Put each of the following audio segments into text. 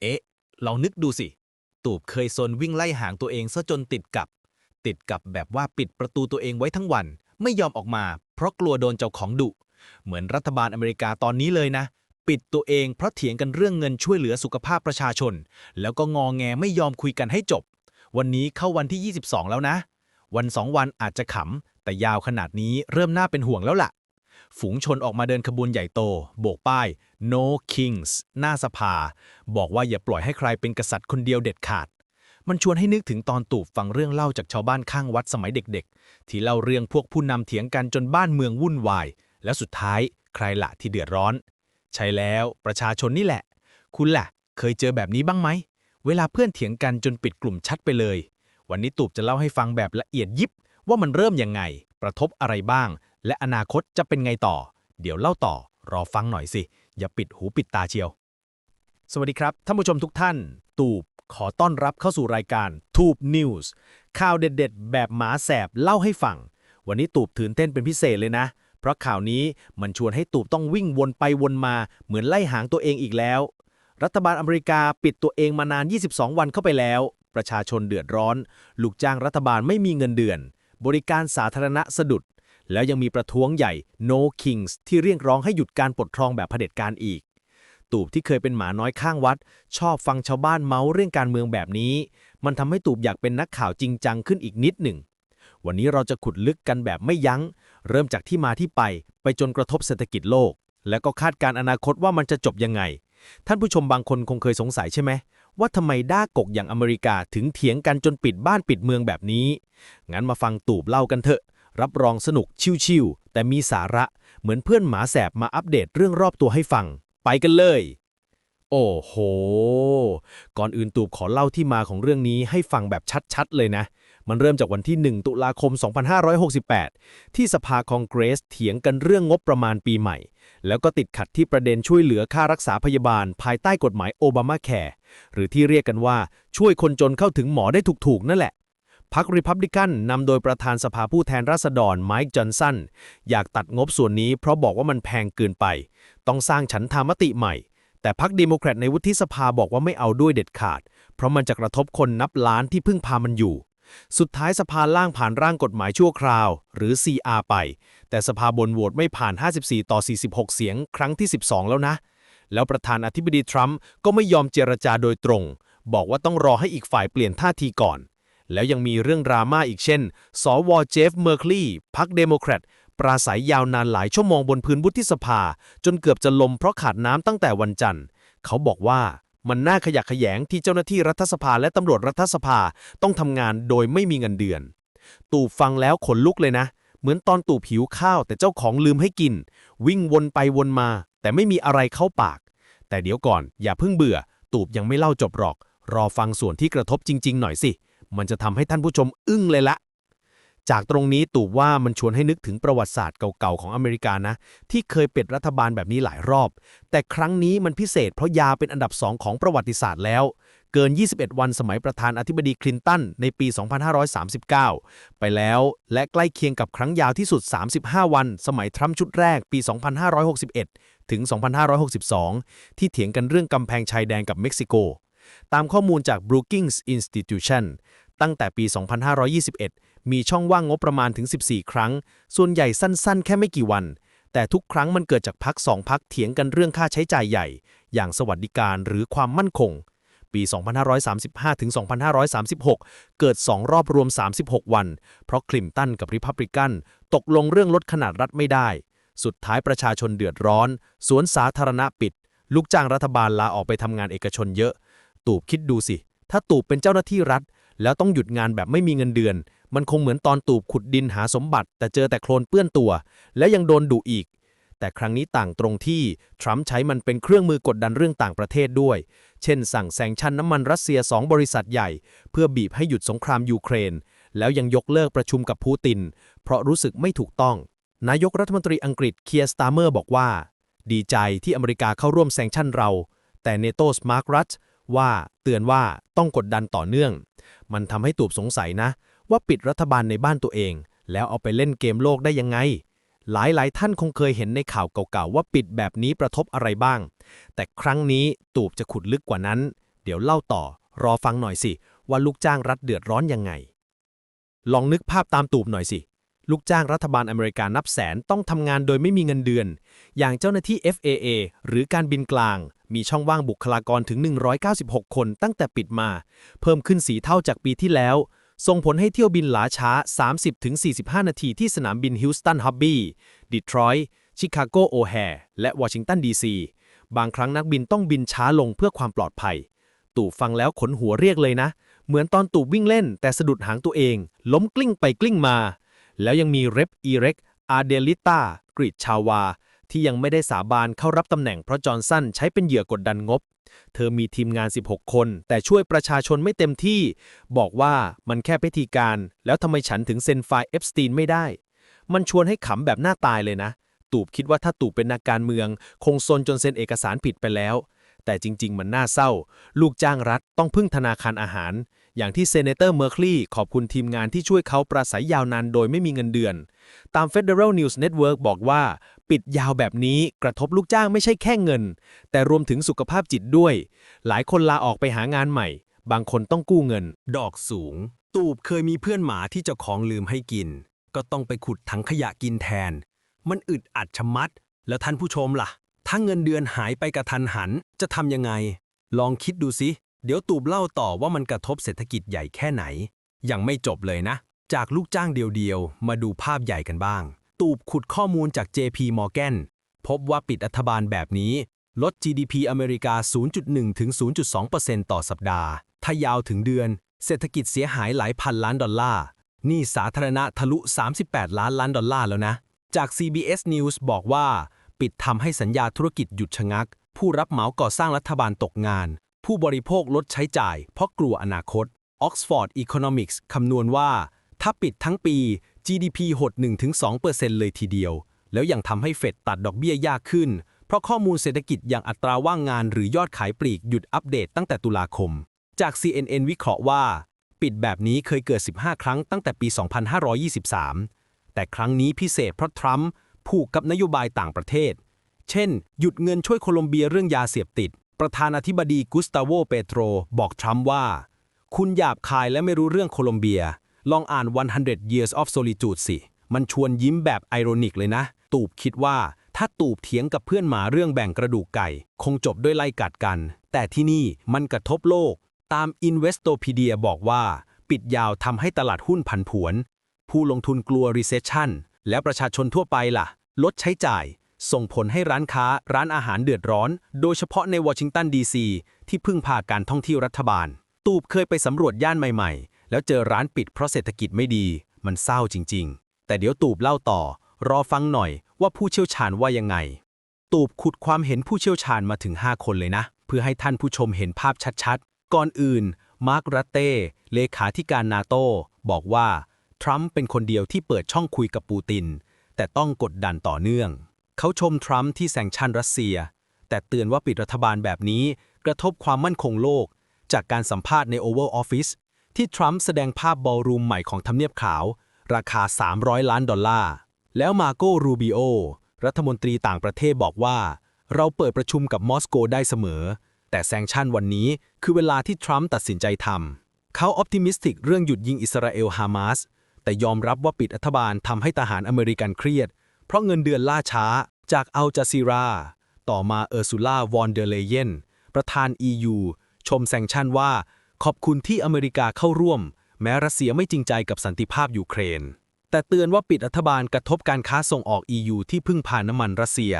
เอ๊ะ ลองนึกดูสิ ตูบเคยซนวิ่งไล่หางตัวเองซะจนติดกับ ติดกับแบบว่าปิดประตูตัวเองไว้ทั้งวัน ไม่ยอมออกมา เพราะกลัวโดนเจ้าของดุ เหมือนรัฐบาลอเมริกาตอนนี้เลยนะ ปิดตัวเองเพราะเถียงกันเรื่องเงินช่วยเหลือสุขภาพประชาชน แล้วก็งอแงไม่ยอมคุยกันให้จบ วันนี้เข้าวันที่ 22 แล้วนะ วันสองวันอาจจะขำแต่ยาวขนาดนี้เริ่มน่าเป็นห่วงแล้วล่ะ ฝูงชนออกมาเดินขบวนใหญ่โต โบกป้าย No Kings หน้าสภา บอกว่าอย่าปล่อยให้ใครเป็นกษัตริย์คนเดียวเด็ดขาด มันชวนให้นึกถึงตอนตูบฟังเรื่องเล่าจากชาวบ้านข้างวัดสมัยเด็กๆ ที่เล่าเรื่องพวกผู้นำเถียงกันจนบ้านเมืองวุ่นวาย แล้วสุดท้ายใครละที่เดือดร้อน ใช่แล้วประชาชนนี่แหละ คุณล่ะ เคยเจอแบบนี้บ้างไหม เวลาเพื่อนเถียงกันจนปิดกลุ่มชัดไปเลย วันนี้ตูบจะเล่าให้ฟังแบบละเอียดยิบว่ามันเริ่มยังไงประทบอะไรบ้าง และอนาคตจะเป็นไงต่อ เดี๋ยวเล่าต่อ รอฟังหน่อยสิ อย่าปิดหูปิดตาเชียว สวัสดีครับ ท่านผู้ชมทุกท่าน ตูบขอต้อนรับเข้าสู่รายการทูบนิวส์ข่าวเด็ดๆ แบบหมาแสบเล่าให้ฟัง วันนี้ตูบตื่นเต้นเป็นพิเศษเลยนะ เพราะข่าวนี้มันชวนให้ตูบต้องวิ่งวนไปวนมาเหมือนไล่หางตัวเองอีกแล้ว รัฐบาลอเมริกาปิดตัวเองมานาน 22 วันเข้าไปแล้ว ประชาชนเดือดร้อน ลูกจ้างรัฐบาลไม่มีเงินเดือน บริการสาธารณะสะดุด แล้วยังมีประท้วงใหญ่ No Kings ที่เรียกร้องให้หยุดการปลดทองแบบเผด็จการอีก ตูบที่เคยเป็นหมาน้อยข้างวัด ชอบฟังชาวบ้านเมาเรื่องการเมืองแบบนี้ มันทำให้ตูบอยากเป็นนักข่าวจริงจังขึ้นอีกนิดหนึ่ง วันนี้เราจะขุดลึกกันแบบไม่ยัง้ง เริ่มจากที่มาที่ไป ไปจนกระทบเศรษฐกิจโลก และก็คาดการณ์อนาคตว่ามันจะจบยังไง ท่านผู้ชมบางคนคงเคยสงสัยใช่ไหมว่าทำไมด้ากกอย่างอเมริกาถึงเถียงกันจนปิดบ้านปิดเมืองแบบนี้ งั้นมาฟังตูบเล่ากันเถอะ รับรองสนุกชิวๆแต่มีสาระเหมือนเพื่อนหมาแสบมาอัปเดตเรื่องรอบตัวให้ฟัง ไปกันเลย โอ้โห ก่อนอื่นตูบขอเล่าที่มาของเรื่องนี้ให้ฟังแบบชัดๆ เลยนะ มันเริ่มจากวันที่ 1 ตุลาคม 2568 ที่สภาคองเกรสเถียงกันเรื่องงบประมาณปีใหม่ แล้วก็ติดขัดที่ประเด็นช่วยเหลือค่ารักษาพยาบาล ภายใต้กฎหมายโอบามาแคร์หรือที่เรียกกันว่าช่วยคนจนเข้าถึงหมอได้ถูกๆ นั่นแหละ พรรคริพับลิกันนำโดยประธานสภาผู้แทนราษฎรไมค์จอห์นสันอยากตัดงบส่วนนี้เพราะบอกว่ามันแพงเกินไป ต้องสร้างฉันทามติใหม่ แต่พรรคเดโมแครตในวุฒิสภาบอกว่าไม่เอาด้วยเด็ดขาด เพราะมันจะกระทบคนนับล้านที่พึ่งพามันอยู่ สุดท้ายสภาล่างผ่านร่างกฎหมายชั่วคราว หรือ CR ไป แต่สภาบนโหวตไม่ผ่าน 54 ต่อ 46 เสียง ครั้งที่ 12 แล้วนะ แล้วประธานาธิบดีทรัมป์ก็ไม่ยอมเจรจาโดยตรง บอกว่าต้องรอให้อีกฝ่ายเปลี่ยนท่าทีก่อน แล้วยังมีเรื่องดราม่าอีกเช่น สวเจฟเมอร์คลีย์พรรคเดโมแครตปราศัยยาวนานหลายชั่วโมงบนพื้นวุฒิสภา จนเกือบจะลมเพราะขาดน้ำตั้งแต่วันจันทร์ เขาบอกว่ามันน่าขยะแขยงที่เจ้าหน้าที่รัฐสภาและตำรวจรัฐสภาต้องทำงานโดยไม่มีเงินเดือน ตู่ฟังแล้วขนลุกเลยนะ เหมือนตอนตู่ผิวข้าวแต่เจ้าของลืมให้กิน วิ่งวนไปวนมา แต่ไม่มีอะไรเข้าปาก แต่เดี๋ยวก่อนอย่าเพิ่งเบื่อ ตูบยังไม่เล่าจบหรอก รอฟังส่วนที่กระทบจริง ๆ หน่อยสิ มันจะทำให้ท่านผู้ชมอึ้งเลยละ จากตรงนี้ตูบว่ามันชวนให้นึกถึงประวัติศาสตร์เก่าๆของอเมริกานะ ที่เคยเป็นรัฐบาลแบบนี้หลายรอบ แต่ครั้งนี้มันพิเศษเพราะยาเป็นอันดับสองของประวัติศาสตร์แล้ว เกิน 21 วันสมัยประธานอธิบดีคลินตันในปี 2539 ไปแล้วและใกล้เคียงกับครั้งยาวที่สุด 35 วัน สมัยทรัมป์ชุดแรกปี 2561 ถึง 2562 ที่เถียงกันเรื่องกำแพงชายแดนกับเม็กซิโก ตามข้อมูลจาก Brookings Institution ตั้งแต่ปี 2521 มีช่องว่างงบประมาณถึง 14 ครั้ง ส่วนใหญ่สั้นๆ แค่ไม่กี่วัน แต่ทุกครั้งมันเกิดจากพักสองพักเถียงกันเรื่องค่าใช้จ่ายใหญ่ อย่างสวัสดิการหรือความมั่นคง ปี 2535 ถึง 2536 เกิด 2 รอบรวม 36 วัน เพราะคลิมตันกับริพับลิกัน ตกลงเรื่องลดขนาดรัฐไม่ได้ สุดท้ายประชาชนเดือดร้อน สวนสาธารณะปิด ลูกจ้างรัฐบาลลาออกไปทำงานเอกชนเยอะ ตูบคิดดูสิ ถ้าตูบเป็นเจ้าหน้าที่รัฐ แล้วต้องหยุดงานแบบไม่มีเงินเดือน มันคงเหมือนตอนตูบขุดดินหาสมบัติ แต่เจอแต่โคลนเปื้อนตัว แล้วยังโดนดุอีก แต่ครั้งนี้ต่างตรงที่ ทรัมป์ใช้มันเป็นเครื่องมือกดดันเรื่องต่างประเทศด้วย เช่น สั่งแซงชั่นน้ำมันรัสเซีย2บริษัทใหญ่ เพื่อบีบให้หยุดสงครามยูเครน แล้วยังยกเลิกประชุมกับปูติน เพราะรู้สึกไม่ถูกต้อง นายกรัฐมนตรีอังกฤษเคียร์สตาร์เมอร์บอกว่า ดีใจที่อเมริกาเข้าร่วมแซงชั่นเรา แต่เนโตสมาร์กรัต ว่าเตือนว่าต้องกดดันต่อเนื่อง มันทำให้ตูบสงสัยนะ ว่าปิดรัฐบาลในบ้านตัวเอง แล้วเอาไปเล่นเกมโลกได้ยังไง หลายหลายๆท่านคงเคยเห็นในข่าวเก่าๆว่าปิดแบบนี้ประทบอะไรบ้าง แต่ครั้งนี้ตูบจะขุดลึกกว่านั้น เดี๋ยวเล่าต่อ รอฟังหน่อยสิ ว่าลูกจ้างรัฐเดือดร้อนยังไง ลองนึกภาพตามตูบหน่อยสิลูกจ้างรัฐบาลอเมริกานับแสนต้องทำงานโดยไม่มีเงินเดือน อย่างเจ้าหน้าที่ FAA หรือการบินกลาง มีช่องว่างบุคลากรถึง 196 คนตั้งแต่ปิดมา เพิ่มขึ้นสีเท่าจากปีที่แล้ว ส่งผลให้เที่ยวบินล้าช้า 30-45 นาทีที่สนามบินฮิวสตันฮับบี้ดีทรอยต์ชิคาโกโอแฮร์และวอชิงตันดีซีบางครั้งนักบินต้องบินช้าลงเพื่อความปลอดภัย ตู่ฟังแล้วขนหัวเรียกเลยนะ เหมือนตอนตู่วิ่งเล่น แต่สะดุดหางตัวเอง ล้มกลิ้งไปกลิ้งมา แล้วยังมีเรปอีเร็กอาเดลิต้ากริดชาวา ที่ยังไม่ได้สาบานเข้ารับตำแหน่งเพราะจอห์นสันใช้เป็นเหยื่อกดดันงบ เธอมีทีมงาน 16 คน แต่ช่วยประชาชนไม่เต็มที่ บอกว่ามันแค่พิธีการ แล้วทำไมฉันถึงเซ็นไฟล์เอฟสตีนไม่ได้ มันชวนให้ขำแบบหน้าตายเลยนะ ตูบคิดว่าถ้าตูบเป็นนักการเมือง คงซนจนเซ็นเอกสารผิดไปแล้ว แต่จริง ๆ มันน่าเศร้า ลูกจ้างรัฐต้องพึ่งธนาคารอาหาร อย่างที่เซเนเตอร์เมอร์คลีขอบคุณทีมงานที่ช่วยเขาปราศัยยาวนานโดยไม่มีเงินเดือน ตาม Federal News Network บอกว่า ปิดยาวแบบนี้กระทบลูกจ้างไม่ใช่แค่เงิน แต่รวมถึงสุขภาพจิตด้วย หลายคนลาออกไปหางานใหม่ บางคนต้องกู้เงิน ดอกสูง ตูบเคยมีเพื่อนหมาที่เจ้าของลืมให้กิน ก็ต้องไปขุดถังขยะกินแทน มันอึดอัดชะมัด แล้วท่านผู้ชมล่ะ ถ้าเงินเดือนหายไปกระทันหันจะทำยังไง ลองคิดดูสิเดี๋ยวตูบเล่าต่อว่ามันกระทบเศรษฐกิจใหญ่แค่ไหน ยังไม่จบเลยนะ จากลูกจ้างเดียวๆ มาดูภาพใหญ่กันบ้าง ตูบขุดข้อมูลจาก JP Morgan พบว่าปิดรัฐบาลแบบนี้ ลด GDP อเมริกา 0.1 ถึง 0.2%ต่อสัปดาห์ ถ้ายาวถึงเดือน เศรษฐกิจเสียหายหลายพันล้านดอลลาร์ นี่สาธารณะทะลุ 38 ล้านล้านดอลลาร์แล้วนะ จาก CBS News บอกว่า ปิดทำให้สัญญาธุรกิจหยุดชะงัก ผู้รับเหมาก่อสร้างรัฐบาลตกงาน ผู้บริโภคลดใช้จ่าย เพราะกลัวอนาคต Oxford Economics คำนวณว่า ถ้าปิดทั้งปี GDP หด 1-2%เลยทีเดียว แล้วยังทำให้เฟดตัดดอกเบี้ยยากขึ้น เพราะข้อมูลเศรษฐกิจอย่างอัตราว่างงานหรือยอดขายปลีกหยุดอัปเดตตั้งแต่ตุลาคม จาก CNN วิเคราะห์ว่า ปิดแบบนี้เคยเกิด 15 ครั้งตั้งแต่ปี 2523 แต่ครั้งนี้พิเศษเพราะทรัมป์ผูกกับนโยบายต่างประเทศ เช่น หยุดเงินช่วยโคลอมเบียเรื่องยาเสพติด ประธานาธิบดีกุสตาโว เปโตร บอกทรัมป์ว่า คุณหยาบคายและไม่รู้เรื่องโคลอมเบีย ลองอ่าน 100 Years of Solitude สิ มันชวนยิ้มแบบไอโรนิกเลยนะ ตูบคิดว่าถ้าตูบเถียงกับเพื่อนหมาเรื่องแบ่งกระดูกไก่ คงจบด้วยไล่กัดกัน แต่ที่นี่มันกระทบโลก ตาม Investopedia บอกว่า ปิดยาวทำให้ตลาดหุ้นผันผวน ผู้ลงทุนกลัว recession แล้วประชาชนทั่วไปล่ะ ลดใช้จ่าย ส่งผลให้ร้านค้า ร้านอาหารเดือดร้อน โดยเฉพาะในวอชิงตันดีซีที่พึ่งพาการท่องเที่ยวรัฐบาล ตูบเคยไปสำรวจย่านใหม่ ๆ แล้วเจอร้านปิดเพราะเศรษฐกิจไม่ดี มันเศร้าจริง ๆ แต่เดี๋ยวตูบเล่าต่อ รอฟังหน่อยว่าผู้เชี่ยวชาญว่ายังไง ตูบขุดความเห็นผู้เชี่ยวชาญมาถึง 5 คนเลยนะ เพื่อให้ท่านผู้ชมเห็นภาพชัดๆ ก่อนอื่น มาร์กรัตเต้ เลขาธิการนาโตบอกว่า ทรัมป์เป็นคนเดียวที่เปิดช่องคุยกับปูติน แต่ต้องกดดันต่อเนื่อง เขาชมทรัมป์ที่แซงชันรัสเซีย แต่เตือนว่าปิดรัฐบาลแบบนี้ กระทบความมั่นคงโลก จากการสัมภาษณ์ใน Oval Office ที่ทรัมป์แสดงภาพบอลรูมใหม่ของทำเนียบขาว ราคา 300 ล้านดอลลาร์ แล้วมาโกรูบิโอ รัฐมนตรีต่างประเทศบอกว่า เราเปิดประชุมกับมอสโกได้เสมอ แต่แซงชั่นวันนี้คือเวลาที่ทรัมป์ตัดสินใจทำ เขาออพติมิสติกเรื่องหยุดยิงอิสราเอลฮามาส แต่ยอมรับว่าปิดรัฐบาลทำให้ทหารอเมริกันเครียด เพราะเงินเดือนล่าช้าจากอัลจาซีรา ต่อมาเออร์ซูล่าวอนเดเลเยนประธาน EU ชมแซงชั่นว่า ขอบคุณที่อเมริกาเข้าร่วม แม้รัสเซียไม่จริงใจกับสันติภาพยูเครน แต่เตือนว่าปิดรัฐบาลกระทบการค้าส่งออก EU ที่พึ่งพาน้ำมันรัสเซีย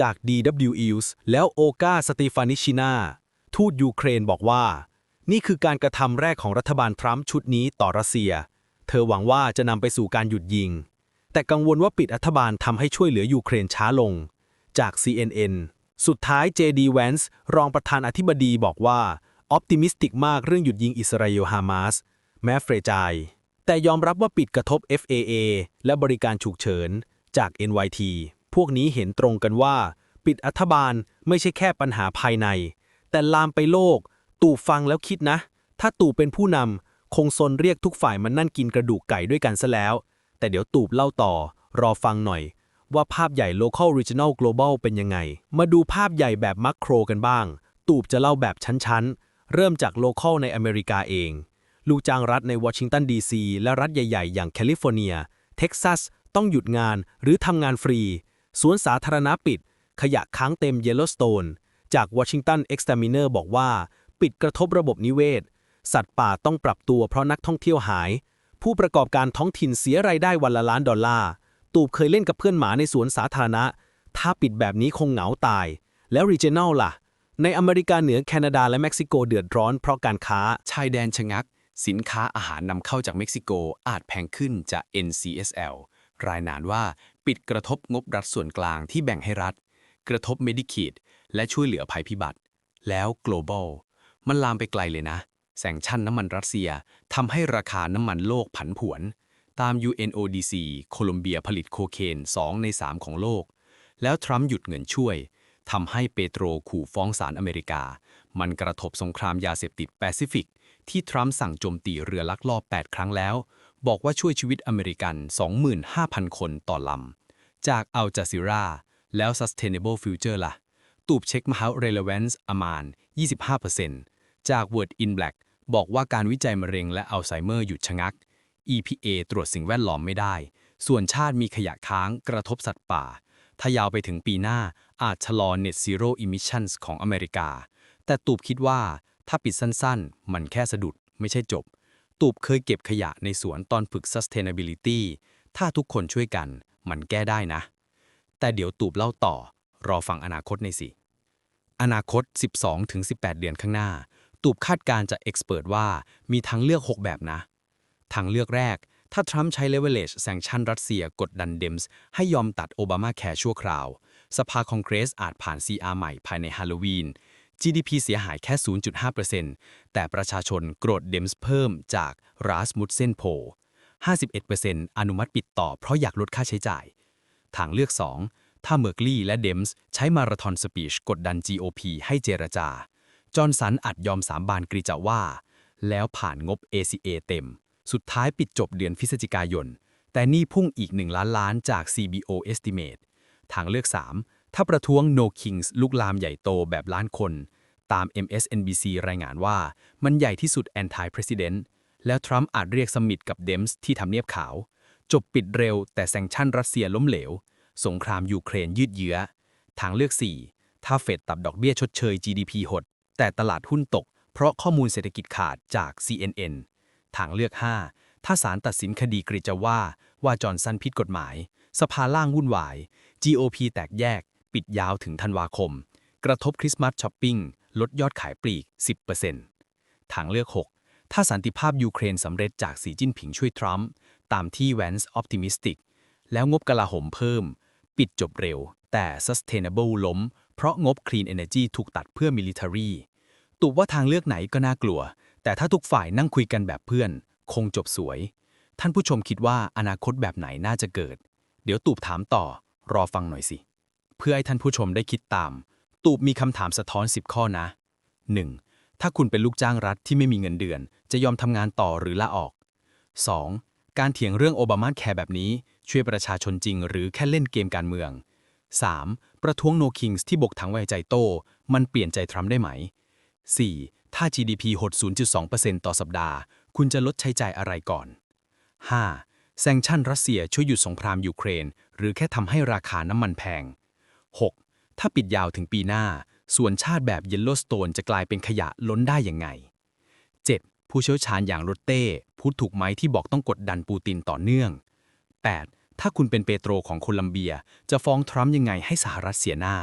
จาก DWEs แล้วโอกาสติฟานิชินาทูตยูเครนบอกว่า นี่คือการกระทำแรกของรัฐบาลทรัมป์ชุดนี้ต่อรัสเซีย เธอหวังว่าจะนำไปสู่การหยุดยิง แต่กังวลว่าปิดรัฐบาลทำให้ช่วยเหลือยูเครนช้าลง จาก CNN สุดท้าย JD Vance รองประธานอธิบดีบอกว่า ออ t ติมิสติกมากเรื่องหยุดยิงอิสราเอลฮามาสแม้เฟรจาย แต่ยอมรับว่าปิดกระทบ FAA และบริการฉุกเฉิน จาก NYT พวกนี้เห็นตรงกันว่า ปิดรัฐบาลไม่ใช่แค่ปัญหาภายใน แต่ลามไปโลก ตู่ฟังแล้วคิดนะ ถ้าตู่เป็นผู้นำคงซนเรียกทุกฝ่ายมานั่นกินกระดูกไก่ด้วยกันซะแล้ว แต่เดี๋ยวตูบเล่าต่อ รอฟังหน่อย ว่าภาพใหญ่ local regional global เป็นยังไง มาดูภาพใหญ่แบบมัคโครกันบ้าง ตูบจะเล่าแบบชั้น เริ่มจากโลเคอลในอเมริกาเอง ลูกจ้างรัฐในวอชิงตันดีซีและรัฐใหญ่ ๆ อย่างแคลิฟอร์เนีย เท็กซัส ต้องหยุดงานหรือทำงานฟรี สวนสาธารณะปิด ขยะค้างเต็มเยลโลสโตน จากวอชิงตันเอ็กซ์ต i มิเนอร์บอกว่า ปิดกระทบระบบนิเวศ สัตว์ป่าต้องปรับตัวเพราะนักท่องเที่ยวหาย ผู้ประกอบการท้องถิ่นเสียรายได้วันละล้านดอลลาร์ ตูบเคยเล่นกับเพื่อนหมาในสวนสาธารณะ ถ้าปิดแบบนี้คงเหงาตาย แล้ว regional ล่ะ ในอเมริกาเหนือแคนาดาและเม็กซิโกเดือดร้อนเพราะการค้าชายแดนชะงัก สินค้าอาหารนำเข้าจากเม็กซิโกอาจแพงขึ้นจาก NCSL รายงานว่าปิดกระทบงบรัฐส่วนกลางที่แบ่งให้รัฐ กระทบ Medicaid และช่วยเหลือภัยพิบัติ แล้ว global มันลามไปไกลเลยนะ แซงชั่นน้ำมันรัสเซียทำให้ราคาน้ำมันโลกผันผวน ตาม UNODC โคลอมเบียผลิตโคเคน 2 ใน 3 ของโลก แล้วทรัมป์หยุดเงินช่วย ทำให้เปโตรขู่ฟ้องศาลอเมริกา มันกระทบสงครามยาเสพติดแปซิฟิก ที่ทรัมป์สั่งโจมตีเรือลักลอบ 8 ครั้งแล้ว บอกว่าช่วยชีวิตอเมริกัน 25,000 คนต่อลำ จากอัลจาซิราแล้ว Sustainable Future ล่ะ ตูบเช็คมหา Relevance อามาน 25%จาก Word in Black บอกว่าการวิจัยมะเร็งและอัลไซเมอร์หยุดชะงัก EPA ตรวจสิ่งแวดล้อมไม่ได้ ส่วนชาติมีขยะค้างกระทบสัตว์ป่า ถ้ายาวไปถึงปีหน้า อาจชะลอ Net Zero Emissions ของอเมริกา แต่ตูบคิดว่าถ้าปิดสั้นๆ มันแค่สะดุดไม่ใช่จบ ตูบเคยเก็บขยะในสวนตอนฝึก Sustainability ถ้าทุกคนช่วยกันมันแก้ได้นะ แต่เดี๋ยวตูบเล่าต่อ รอฟังอนาคตในสิ อนาคต 12-18 เดือนข้างหน้า ตูบคาดการณ์จากเอ็กซ์เพรสว่ามีทางเลือก 6 แบบนะ ทางเลือกแรก ถ้าทรัมป์ใช้ leverage แซงชั่นรัสเซียกดดันเดมส์ให้ยอมตัดโอบามาแคร์ชั่วคราว สภาคองเกรสอาจผ่าน CR ใหม่ภายในฮาโลวีน GDP เสียหายแค่ 0.5%แต่ประชาชนโกรธเดมส์เพิ่มจากรัสมุดเซนโพ51%อนุมัติปิดต่อเพราะอยากลดค่าใช้จ่าย ทางเลือก 2 ถ้าเมอร์กลีและเดมส์ใช้มาราธอนสปีชกดดัน GOP ให้เจรจา จอห์นสันอาจยอมสามบานกรีจะว่า แล้วผ่านงบ ACA เต็ม สุดท้ายปิดจบเดือนพฤศจิกายน แต่นี่พุ่งอีก 1 ล้านล้านจาก CBO estimate ทางเลือก 3 ถ้าประท้วง No Kings ลุกลามใหญ่โตแบบล้านคน ตาม MSNBC รายงานว่ามันใหญ่ที่สุด anti president แล้วทรัมป์อาจเรียกสมิธกับเดมส์ที่ทำเนียบขาว จบปิดเร็วแต่แซงชั่นรัสเซียล้มเหลว สงครามยูเครนยืดเยื้อ ทางเลือก 4 ถ้าเฟดตับดอกเบี้ยชดเชย GDP หด แต่ตลาดหุ้นตก เพราะข้อมูลเศรษฐกิจขาดจาก CNN ทางเลือก 5 ถ้าศาลตัดสินคดีกริจว่าว่าจอห์นสันผิดกฎหมาย สภาล่างวุ่นวาย GOP แตกแยก ปิดยาวถึงธันวาคม กระทบคริสต์มาสช้อปปิ้ง ลดยอดขายปลีก 10%ทางเลือก 6 ถ้าสันติภาพยูเครนสำเร็จจากสีจิ้นผิงช่วยทรัมป์ตามที่แวนส์ออ t ติมิสติก แล้วงบกลาโหมเพิ่ม ปิดจบเร็ว แต่ Sustainable ล้ม เพราะงบ Clean Energy ถูกตัดเพื่อ Military ตูบว่าทางเลือกไหนก็น่ากลัว แต่ถ้าทุกฝ่ายนั่งคุยกันแบบเพื่อน คงจบสวย ท่านผู้ชมคิดว่าอนาคตแบบไหนน่าจะเกิด เดี๋ยวตูบถามต่อ รอฟังหน่อยสิ เพื่อให้ท่านผู้ชมได้คิดตาม ตูบมีคำถามสะท้อน 10 ข้อนะ 1. ถ้าคุณเป็นลูกจ้างรัฐที่ไม่มีเงินเดือน จะยอมทำงานต่อหรือลาออก 2. การเถียงเรื่องโอบามาแคร์แบบนี้ช่วยประชาชนจริง หรือแค่เล่นเกมการเมือง 3. ประท้วงโนคิงส์ที่บกถังไว้ใจโต มันเปลี่ยนใจทรัมป์ได้ไหม 4. ถ้า GDP หด 0.2%ต่อสัปดาห์ คุณจะลดใช้จ่ายอะไรก่อน 5. แซงชั่นรัสเซียช่วยหยุดสงครามยูเครน หรือแค่ทำให้ราคาน้ำมันแพง 6. ถ้าปิดยาวถึงปีหน้า ส่วนชาติแบบเยลโลสโตนจะกลายเป็นขยะล้นได้ยังไง 7. ผู้เชี่ยวชาญอย่างโรเต้พูดถูกไหมที่บอกต้องกดดันปูตินต่อเนื่อง 8. ถ้าคุณเป็นเปโตรของโคลัมเบีย จะฟ้องทรัมป์ยังไงให้สหรัฐเสียหน้า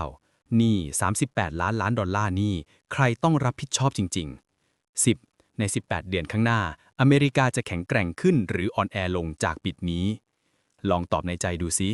9. นี่ 38 ล้านล้านดอลลาร์นี่ ใครต้องรับผิดชอบจริง ๆ 10. ใน 18 เดือนข้างหน้า อเมริกาจะแข็งแกร่งขึ้นหรืออ่อนแอลงจากปิดนี้ ลองตอบในใจดูซิ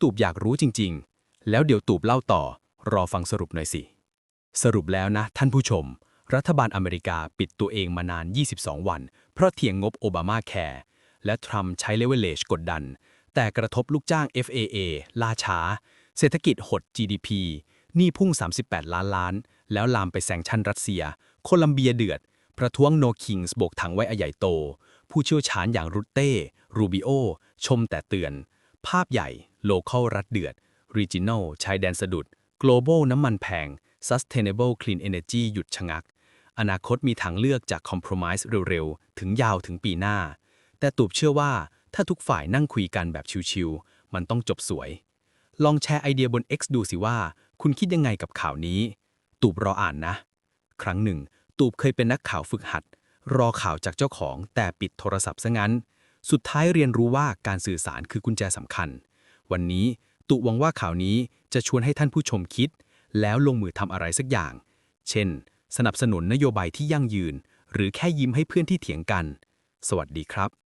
ตูบอยากรู้จริง ๆ แล้วเดี๋ยวตูบเล่าต่อ รอฟังสรุปหน่อยสิ สรุปแล้วนะ ท่านผู้ชม รัฐบาลอเมริกาปิดตัวเองมานาน 22 วัน เพราะเถียงงบโอบามาแคร์และทรัมป์ใช้เลเวลเลชกดดัน แต่กระทบลูกจ้าง FAA ล่าช้า เศรษฐกิจหด GDP หนี้พุ่ง 38 ล้านล้าน แล้วลามไปแซงชั่นรัสเซีย โคลัมเบียเดือด ประท้วงโนคิงส์โบกถังไว้อใหญ่โต ผู้เชี่ยวชาญอย่างรุตเต้ รูบิโอ ชมแต่เตือน ภาพใหญ่ โลเคอลรัฐเดือด Regional ชายแดนสะดุด Global น้ำมันแพง Sustainable Clean Energy หยุดชะงัก อนาคตมีทางเลือกจาก Compromise เร็วๆ ถึงยาวถึงปีหน้า แต่ตูบเชื่อว่าถ้าทุกฝ่ายนั่งคุยกันแบบชิวๆมันต้องจบสวย ลองแชร์ไอเดียบน X ดูสิว่า คุณคิดยังไงกับข่าวนี้ ตูบรออ่านนะ ครั้งหนึ่ง ตูบเคยเป็นนักข่าวฝึกหัด รอข่าวจากเจ้าของ แต่ปิดโทรศัพท์ซะงั้น สุดท้ายเรียนรู้ว่าการสื่อสารคือกุญแจสำคัญ วันนี้ตุหวังว่าข่าวนี้จะชวนให้ท่านผู้ชมคิด แล้วลงมือทำอะไรสักอย่าง เช่น สนับสนุนนโยบายที่ยั่งยืน หรือแค่ยิ้มให้เพื่อนที่เถียงกัน สวัสดีครับ